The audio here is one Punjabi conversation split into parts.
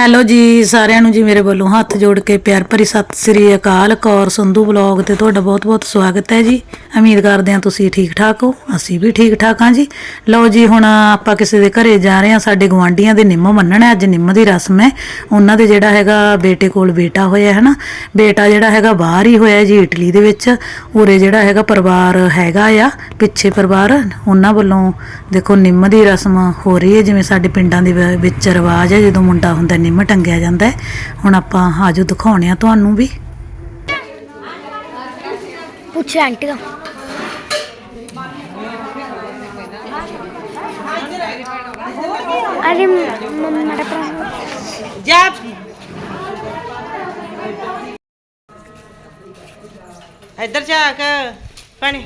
ਹੈਲੋ ਜੀ, ਸਾਰਿਆਂ ਨੂੰ ਜੀ ਮੇਰੇ ਵੱਲੋਂ ਹੱਥ ਜੋੜ ਕੇ ਪਿਆਰ ਭਰੀ ਸਤਿ ਸ੍ਰੀ ਅਕਾਲ ਕੌਰ ਸੰਧੂ ਬਲੌਗ ਤੇ ਤੁਹਾਡਾ ਬਹੁਤ-ਬਹੁਤ ਸਵਾਗਤ ਹੈ ਜੀ। ਉਮੀਦ ਕਰਦੇ ਹਾਂ ਤੁਸੀਂ ਠੀਕ ਠਾਕ ਹੋ, ਅਸੀਂ ਵੀ ਠੀਕ ਠਾਕ ਹਾਂ ਜੀ। ਲਓ ਜੀ, ਹੁਣ ਆਪਾਂ ਕਿਸੇ ਦੇ ਘਰੇ ਜਾ ਰਹੇ ਹਾਂ, ਸਾਡੇ ਗਵਾਂਢੀਆਂ ਦੇ ਨਿੰਮ ਮੰਨਣਾ ਅੱਜ ਨਿੰਮ ਦੀ ਰਸਮ ਹੈ। ਉਹਨਾਂ ਦੇ ਜਿਹੜਾ ਹੈਗਾ ਬੇਟੇ ਕੋਲ ਬੇਟਾ ਹੋਇਆ ਹੈ ਨਾ, ਬੇਟਾ ਜਿਹੜਾ ਹੈਗਾ ਬਾਹਰ ਹੀ ਹੋਇਆ ਜੀ, ਇਟਲੀ ਦੇ ਵਿੱਚ। ਉਰੇ ਜਿਹੜਾ ਹੈਗਾ ਪਰਿਵਾਰ ਹੈਗਾ ਆ, ਪਿੱਛੇ ਪਰਿਵਾਰ। ਉਹਨਾਂ ਵੱਲੋਂ ਦੇਖੋ ਨਿੰਮ ਦੀ ਰਸਮ ਹੋ ਰਹੀ ਹੈ, ਜਿਵੇਂ ਸਾਡੇ ਪਿੰਡਾਂ ਦੇ ਵ- ਵਿੱਚ ਰਿਵਾਜ ਹੈ, ਜਦੋਂ ਮੁੰਡਾ ਹੁੰਦਾ ਨਿੰਮ ਟੰਗਿਆ ਜਾਂਦਾ ਹੈ। ਹੁਣ ਆਪਾਂ ਆਜੋ ਦਿਖਾਉਣੇ ਆ ਤੁਹਾਨੂੰ ਵੀ। ਪੁੱਛ ਆਂਟੀ ਤੋਂ ਅਰੇ ਮੰਮਾ ਦਾ ਭਰਾ। ਜਾ। ਇੱਧਰ ਝਾਕ ਪਾਣੀ।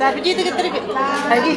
ਸਰਬਜੀਤ ਕਿੱਧਰ ਗਈ ਹੈਗੀ।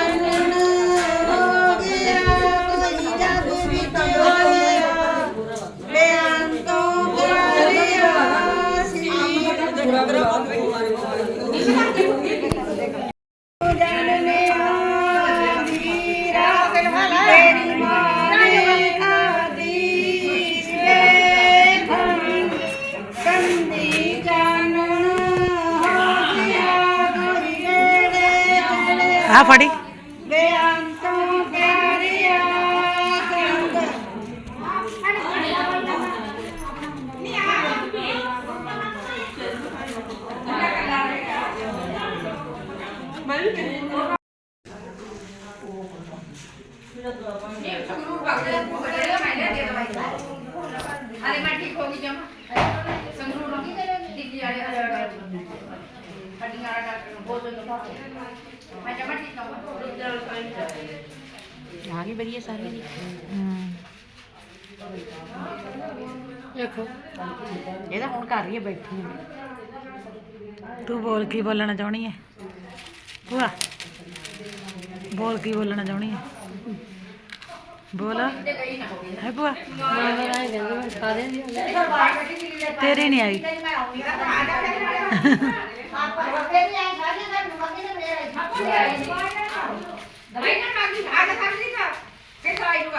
ਚਲਿਆ ਆ देखो ਇਹ ਤਾਂ ਹੁਣ ਕਰ ਰਹੀ ਹੈ ਬੈਠੀ ਹੈ ਤੂੰ ਬੋਲ ਕੀ ਬੋਲਣਾ ਚਾਹਣੀ ਹੈ ਭੂਆ ਬੋਲ ਕੀ ਬੋਲਣਾ ਚਾਹੁੰਦੀ ਹੈ ਬੋਲ। ਹੈ ਭੂਆ? ਤੇਰੀ ਨਹੀਂ ਆਈ। ਦਵਾਈ ਨਾ ਮਾਗੀ ਆ ਕੇ ਕਰ ਲਈ ਨਾ ਕਿ ਦਵਾਈ ਨੂੰ।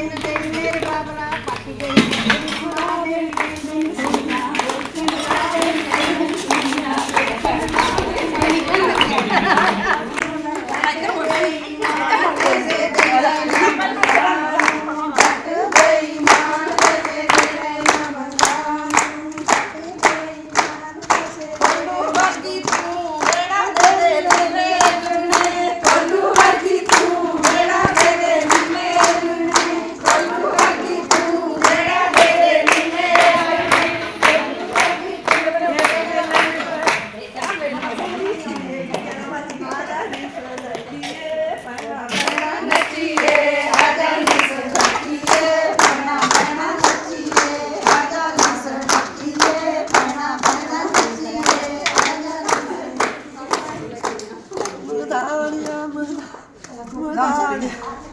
ਆ Mann.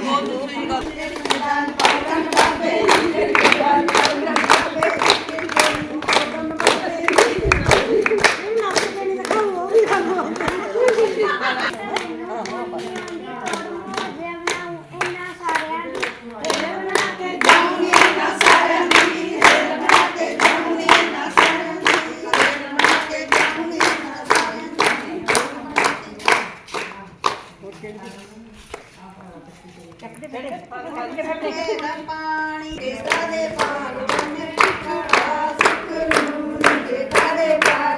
ਬਹੁਤ ਸਹੀ ਗੱਲ। ਪਾਣੀ ਦੇ ਪਾਣੀ ਦੇ ਪਾਣੀ ਦੇ ਪਾਣੀ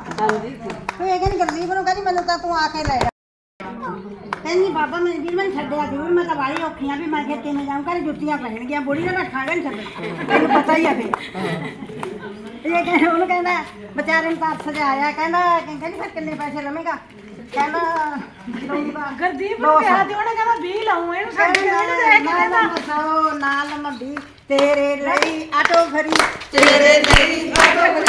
ਹਾਂਜੀ ਤੂੰ ਇਹ ਕਹਿੰਦੀ ਗੁਰਦੀਪ ਨੂੰ ਕਹਿੰਦੀ ਮੈਨੂੰ ਤਾਂ ਤੂੰ ਆ ਕੇ ਲੈ ਕਹਿੰਦੀ ਬਾਬਾ ਮੇਰੇ ਵੀਰ ਮੈਂ ਛੱਡਿਆ ਜ਼ਰੂਰ ਮੈਂ ਤਾਂ ਵਾਲੀ ਔਖੀਆਂ ਵੀ ਮੈਂ ਕਿਹਾ ਕਿਵੇਂ ਜਾਊਂ ਘਰੇ ਜੁੱਤੀਆਂ ਪੈਣਗੀਆਂ ਬੁੜੀ ਦਾ ਰੱਖਾਂ ਨਹੀਂ ਛੱਡ ਤੈਨੂੰ ਪਤਾ ਹੀ ਆ ਫੇ ਇਹ ਕਹਿੰਦਾ ਉਹਨੂੰ ਕਹਿੰਦਾ ਵਿਚਾਰੇ ਨੂੰ ਤਾਂ ਅਰਸ ਆਇਆ। ਕਹਿੰਦਾ ਕਹਿੰਦੀ ਫਿਰ ਕਿੰਨੇ ਪੈਸੇ ਲਵੇਂਗਾ? ਕਹਿੰਦਾ ਗੁਰਦੀਪ ਨੂੰ ਕਿਹਾ ਤੇ ਉਹਨੇ ਕਹਿੰਦਾ 20 ਲਾਉਂ ਇਹਨੂੰ ਸਾਡੇ ਇਹਨੂੰ ਦੇ ਕੇ ਕਹਿੰਦਾ ਨਾਲ ਮੰਡੀ ਤੇਰੇ ਲਈ ਆਟੋ ਫਰੀ। ਤੇਰੇ ਲਈ ਆਟੋ ਫਰੀ।